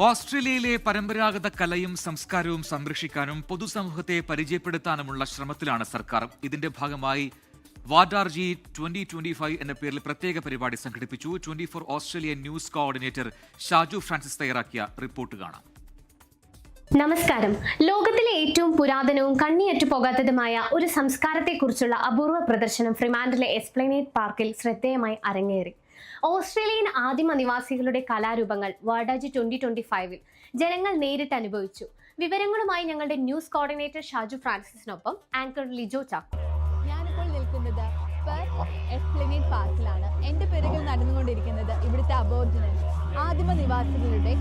ഓസ്ട്രേലിയയിലെ പരമ്പരാഗത കലയും സംസ്കാരവും സംരക്ഷിക്കാനും പൊതുസമൂഹത്തെ പരിചയപ്പെടുത്താനുമുള്ള ശ്രമത്തിലാണ് സർക്കാർ. ഇതിന്റെ ഭാഗമായി വാഡാർജി ട്വന്റി ട്വന്റി ഫൈവ് എന്ന പേരിൽ പ്രത്യേക പരിപാടി സംഘടിപ്പിച്ചു. Twenty four Australian news coordinator Shaju Francis തയ്യാറാക്കിയ റിപ്പോർട്ട് കാണാം. നമസ്കാരം. ലോകത്തിലെ ഏറ്റവും പുരാതനവും കണ്ണിയറ്റു പോകാത്തതുമായ ഒരു സംസ്കാരത്തെക്കുറിച്ചുള്ള അപൂർവ പ്രദർശനം ഫ്രിമാൻഡിലെ എസ്പ്ലനേറ്റ് പാർക്കിൽ ശ്രദ്ധേയമായി അരങ്ങേറി. ഓസ്ട്രേലിയൻ ആദിമ നിവാസികളുടെ കലാരൂപങ്ങൾ വാഡാജി ട്വന്റി ട്വന്റി ഫൈവിൽ ജനങ്ങൾ നേരിട്ട് അനുഭവിച്ചു. വിവരങ്ങളുമായി ഞങ്ങളുടെ ന്യൂസ് കോർഡിനേറ്റർ ഷാജു ഫ്രാൻസിസിനൊപ്പം ആങ്കർ ലിജോ ചാക്കോ. ഞാനിപ്പോൾ നിൽക്കുന്നത് പാർക്കിലാണ്. എന്റെ പിറകിൽ നടന്നുകൊണ്ടിരിക്കുന്നത് ഇവിടുത്തെ അബോർജിനൽസ് ആദിമ നിവാസികളുടെ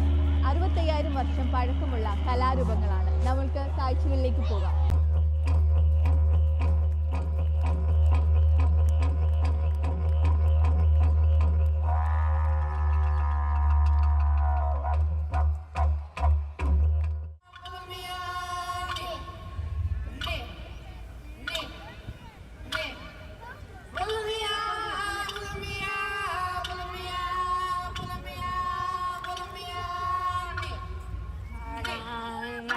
അറുപത്തയ്യായിരം വർഷം പഴക്കമുള്ള കലാരൂപങ്ങളാണ്. നമ്മൾക്ക് കാഴ്ചകളിലേക്ക് പോകാം.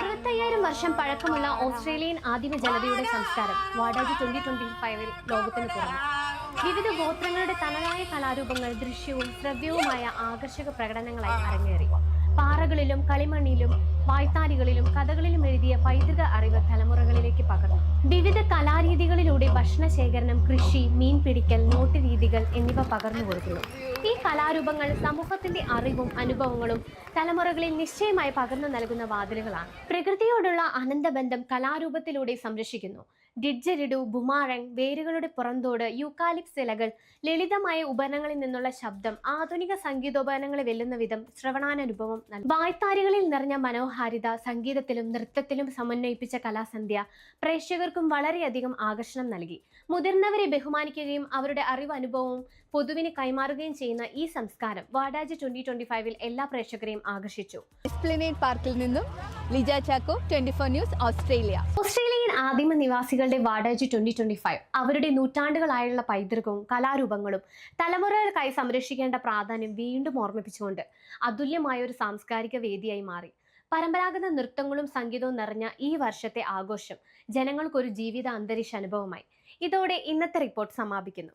അറുപത്തയ്യായിരം വർഷം പഴക്കമുള്ള ഓസ്ട്രേലിയൻ ആദിമ ജനതയുടെ സംസ്കാരം വാടാജി ട്വന്റി ട്വന്റി ഫൈവിൽ ലോകത്തിന് തുറന്നു. വിവിധ ഗോത്രങ്ങളുടെ തനതായ കലാരൂപങ്ങൾ ദൃശ്യവും ശ്രവ്യവുമായ ആകർഷക പ്രകടനങ്ങളായി അരങ്ങേറി. പാറകളിലും കളിമണ്ണിലും വായ്ത്താരികളിലും കഥകളിലും എഴുതിയ പൈതൃക അറിവ് തലമുറകളിലേക്ക് പകർന്നു. വിവിധ കലാരീതികളിലൂടെ ഭക്ഷണ ശേഖരണം കൃഷി മീൻ പിടിക്കൽ നോട്ട് രീതികൾ എന്നിവ പകർന്നു കൊടുക്കുന്നു. ഈ കലാരൂപങ്ങൾ സമൂഹത്തിന്റെ അറിവും അനുഭവങ്ങളും തലമുറകളിൽ നിശ്ചയമായി പകർന്നു നൽകുന്ന വാതിലുകളാണ്. പ്രകൃതിയോടുള്ള അനന്തബന്ധം കലാരൂപത്തിലൂടെ സംരക്ഷിക്കുന്നു. ഡിഡ്ജരിഡു ബുമാഴങ് വേരുകളുടെ പുറന്തോട് യൂക്കാലിപ്സ് ഇലകൾ ലളിതമായ ഉപകരണങ്ങളിൽ നിന്നുള്ള ശബ്ദം ആധുനിക സംഗീതോപകരണങ്ങളെ വെല്ലുന്ന വിധം ശ്രവണാനുഭവം നൽകും വായ്ത്താരികളിൽ നിറഞ്ഞ മനോഹാരിത സംഗീതത്തിലും നൃത്തത്തിലും സമന്വയിപ്പിച്ച കലാസന്ധ്യ പ്രേക്ഷകർക്കും വളരെയധികം ആകർഷണം നൽകി. മുതിർന്നവരെ ബഹുമാനിക്കുകയും അവരുടെ അറിവ് അനുഭവവും പൊതുവിന് കൈമാറുകയും ചെയ്യുന്ന ഈ സംസ്കാരം വാടാജ് ട്വന്റി ട്വന്റി ഫൈവിൽ എല്ലാ പ്രേക്ഷകരെയും ആകർഷിച്ചു. പാർക്കിൽ നിന്നും Lijo Chacko twenty four news Australia. Australian ആദിമ നിവാസികളുടെ വാടാജ് ട്വന്റി ട്വന്റി ഫൈവ് അവരുടെ നൂറ്റാണ്ടുകളായുള്ള പൈതൃകവും കലാരൂപങ്ങളും തലമുറകൾക്കായി സംരക്ഷിക്കേണ്ട പ്രാധാന്യം വീണ്ടും ഓർമ്മിപ്പിച്ചുകൊണ്ട് അതുല്യമായ ഒരു സാംസ്കാരിക വേദിയായി മാറി. പരമ്പരാഗത നൃത്തങ്ങളും സംഗീതവും നിറഞ്ഞ ഈ വർഷത്തെ ആഘോഷം ജനങ്ങൾക്കൊരു ജീവിത അന്തരീക്ഷ അനുഭവമായി. ഇതോടെ ഇന്നത്തെ റിപ്പോർട്ട് സമാപിക്കുന്നു.